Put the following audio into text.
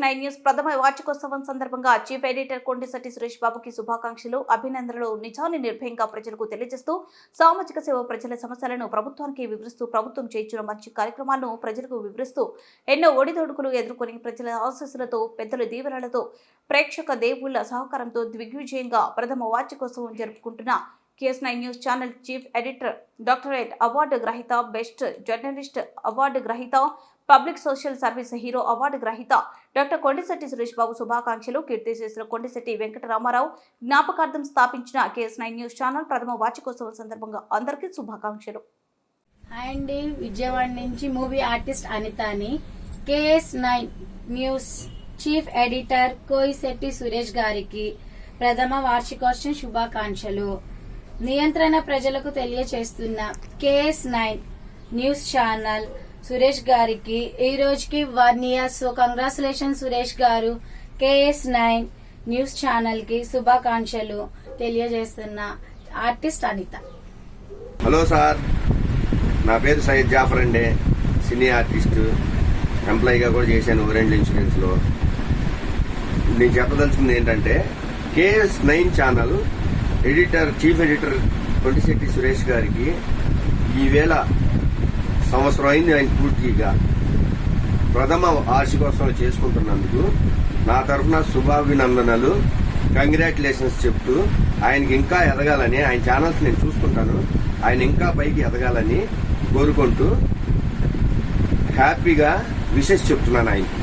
Nine news ప్రథమ వార్షికోత్సవం సందర్భంగా చీఫ్ ఎడిటర్ కొండిశెట్టి సురేష్ బాబుకి శుభాకాంక్షలు అభినందనలు నిజాన్ని నిర్భయంగా ప్రజలకు తెలియజేస్తూ సామాజిక సేవ ప్రజల సమస్యలను ప్రభుత్వానికి వివరిస్తూ ప్రభుత్వం చేయించిన మంచి కార్యక్రమాలను ప్రజలకు వివరిస్తూ ఎన్నో ఒడిదొడుకులు ఎదుర్కొని ప్రజల ఆశస్సులతో పెద్దల దీవెనలతో ప్రేక్షక దేవుళ్ళ సహకారంతో దిగ్విజయంగా ప్రథమ వార్షికోత్సవం జరుపుకుంటున్న KS nine news channel chief editor doctorate award గ్రహీత బెస్ట్ జర్నలిస్ట్ అవార్డు గ్రహీత public social service hero award గ్రహీత డాక్టర్ కొండిశెట్టి సురేష్ బాబు శుభాకాంక్షలు. కీర్తిశేషులు కొండిశెట్టి వెంకటరామారావు జ్ఞాపకార్థం స్థాపించిన కేఎస్ నైన్ న్యూస్ ఛానల్ ప్రథమ వార్షికోత్సవం సందర్భంగా అందరికీ శుభాకాంక్షలు. హాయ్ అండి. విజయవాడ నుంచి movie artist అనితాని KS nine news chief editor Koishetty Suresh గారికి ప్రథమ వార్షికోత్సవం శుభాకాంక్షలు. నియంత్రణ ప్రజలకు తెలియచేస్తున్న KS nine news channel Suresh గారికి ఈ రోజుకి one year so congratulation Suresh గారు కేఎస్ నైన్ న్యూస్ ఛానల్కి శుభాకాంక్షలు తెలియజేస్తున్న ఆర్టిస్ట్ అనిత. హలో సార్ నా పేరు సయ్యద్ జాఫర్ అండి. సినీ ఆర్టిస్ట్ ఎంప్లాయీగా కూడా చేశాను ఓరెంజ్ ఇన్సూరెన్స్లో నేను చెప్పదలుచుకుంది ఏంటంటే KS nine channel editor chief editor Kontishetty Suresh గారికి ఈవేళ సంవత్సరం అయింది ఆయన పూర్తిగా. ప్రథమ వార్షికోత్సవం చేసుకుంటున్నందుకు నా తరఫున శుభాభినందనలు కంగ్రాచులేషన్స్ చెప్తూ ఆయనకి ఇంకా ఎదగాలని ఆయన ఛానల్స్ నేను చూస్తుంటాను ఆయన ఇంకా పైకి ఎదగాలని కోరుకుంటూ హ్యాపీగా విషెస్ చెప్తున్నాను ఆయనకి.